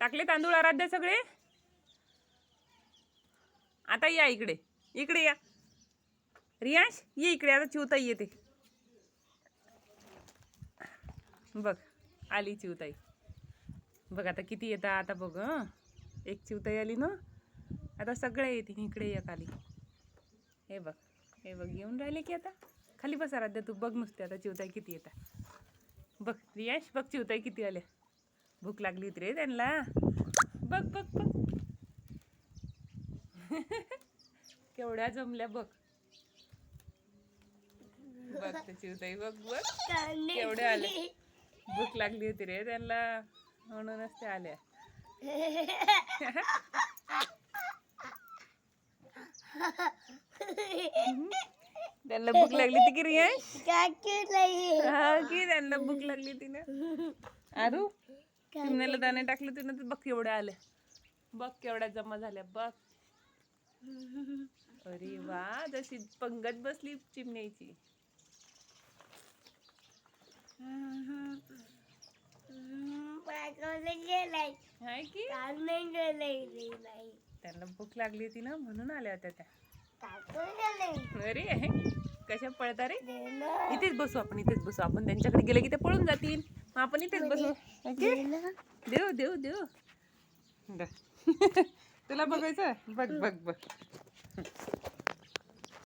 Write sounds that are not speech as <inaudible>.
टाकले तांदूळ आराध्या सगळे? आता या इकडे. इकडे या. रियाश ये इकडे. आता चिवताई येते. बघ आली चिवताई. बघ आता किती येतात आता बघ एक चिवताई आली ना. आता सगळे येते इकडे या खाली. हे बघ हे बघ येऊन राहिले की आता. खाली बस आराध्या तू बघ नुसते आता चिवताई किती येतात. बघ रियाश बघ चिवताई किती आल्या. भूक लागली होती रे त्यांना. बघ बघ बघ. <laughs> केवढ्या जमल्या बघ. बघ ते चिवताई बघ बघ. केवढ्या आल्या भूक लागली होती रे त्यांना. म्हणूनच त्या आल्या. <laughs> त्यांना भूक लागली होती की रियाश हा की त्यांना भूक लागली होती ना? आरू? चिमण्याला दाणे टाकले होते ना तर बघ केवढ्या आल्या बघ केवढ्या जमा झाल्या बघ. <laughs> अरे वा जशी पंगत बसली चिमण्याची. हाय की? त्यांना भूक लागली होती ना म्हणून आल्या होत्या त्या. अरे कशा पळता रे? इथेच बसू आपण इथेच बसू. आपण त्यांच्याकडे गेले की ते पळून जातील. आपण इथेच बसू. ओके देऊ देऊ देऊ दा. तुला बघायचं बघ बघ बघ.